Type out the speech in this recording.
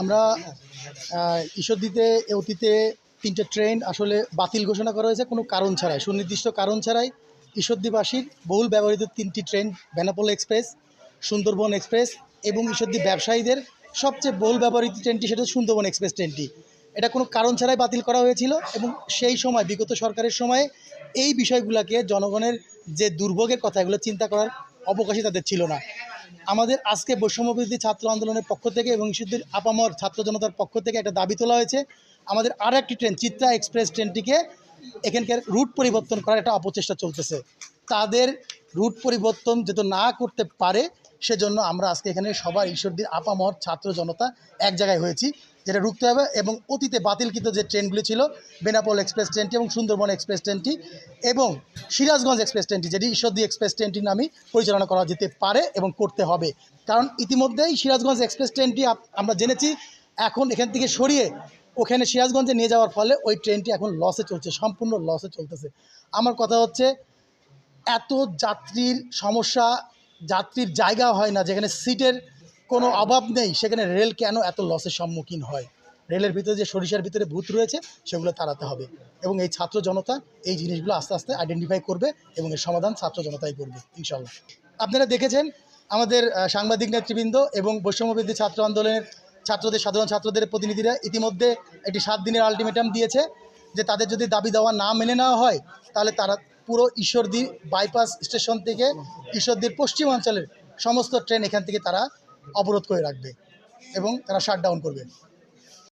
আমরা ঈশ্বরদীতে অতীতে তিনটে ট্রেন আসলে বাতিল ঘোষণা করা হয়েছে, কোনো কারণ ছাড়াই। সুনির্দিষ্ট কারণ ছাড়াই ঈশ্বরদীবাসীর বহুল ব্যবহৃত তিনটি train, Benapole express, Sundarban express এবং ঈশ্বরদী ব্যবসায়ীদের সবচেয়ে বহুল ব্যবহৃত ট্রেনটি সেটা সুন্দরবন এক্সপ্রেস ট্রেনটি। এটা কোনো কারণ ছাড়াই বাতিল করা হয়েছিল এবং সেই সময়, বিগত সরকারের সময়ে এই বিষয়গুলোকে জনগণের যে দুর্ভোগের কথা, এগুলো চিন্তা করার অবকাশই তাদের ছিল না। আমাদের আজকে বৈষম্যবিরোধী ছাত্র আন্দোলনের পক্ষ থেকে এবং সিদ্ধির আপামর ছাত্র জনতার পক্ষ থেকে একটা দাবি তোলা হয়েছে। আমাদের আর একটি ট্রেন, চিত্রা এক্সপ্রেস ট্রেনটিকে এখানকার রুট পরিবর্তন করার একটা অপচেষ্টা চলতেছে। তাদের রুট পরিবর্তন যেহেতু না করতে পারে, সেজন্য আমরা আজকে এখানে সবার ঈশ্বরদীর আপামর ছাত্র জনতা এক জায়গায় হয়েছি। যেটা রুখতে হবে এবং অতীতে বাতিলকৃত যে ট্রেনগুলি ছিল, বেনাপোল এক্সপ্রেস ট্রেনটি এবং সুন্দরবন এক্সপ্রেস ট্রেনটি এবং সিরাজগঞ্জ এক্সপ্রেস ট্রেনটি, যেটি ঈশ্বরদী এক্সপ্রেস ট্রেনটির নামে পরিচালনা করা যেতে পারে এবং করতে হবে। কারণ ইতিমধ্যেই সিরাজগঞ্জ এক্সপ্রেস ট্রেনটি আমরা জেনেছি, এখন এখান থেকে সরিয়ে ওখানে সিরাজগঞ্জে নিয়ে যাওয়ার ফলে ওই ট্রেনটি এখন লসে চলছে, সম্পূর্ণ লসে চলতেছে। আমার কথা হচ্ছে, এত যাত্রীর সমস্যা, যাত্রীর জায়গা হয় না যেখানে সিটের কোনো অভাব নেই। সেখানে রেল কেন এত লসের সম্মুখীন হয়? রেলের ভিতরে যে সরিষার ভিতরে ভূত রয়েছে সেগুলো তাড়াতে হবে। এবং এই ছাত্র জনতা এই জিনিসগুলো আস্তে আস্তে আইডেন্টিফাই করবে এবং এর সমাধান ছাত্র জনতাই করবে ইনশাল্লাহ আপনারা দেখেছেন আমাদের সাংবাদিক নেতৃবৃন্দ এবং বৈষম্যবিদ্যুৎ ছাত্র আন্দোলনের ছাত্রদের সাধারণ ছাত্রদের প্রতিনিধিরা ইতিমধ্যে একটি সাত দিনের আলটিমেটাম দিয়েছে যে তাদের যদি দাবি দেওয়া না মেনে নেওয়া হয় তাহলে তারা পুরো ঈশ্বরদী বাইপাস স্টেশন থেকে ঈশ্বরদীর পশ্চিমাঞ্চলের সমস্ত ট্রেন এখান থেকে তারা অবরোধ করে রাখবে এবং তারা শাট ডাউন করবে।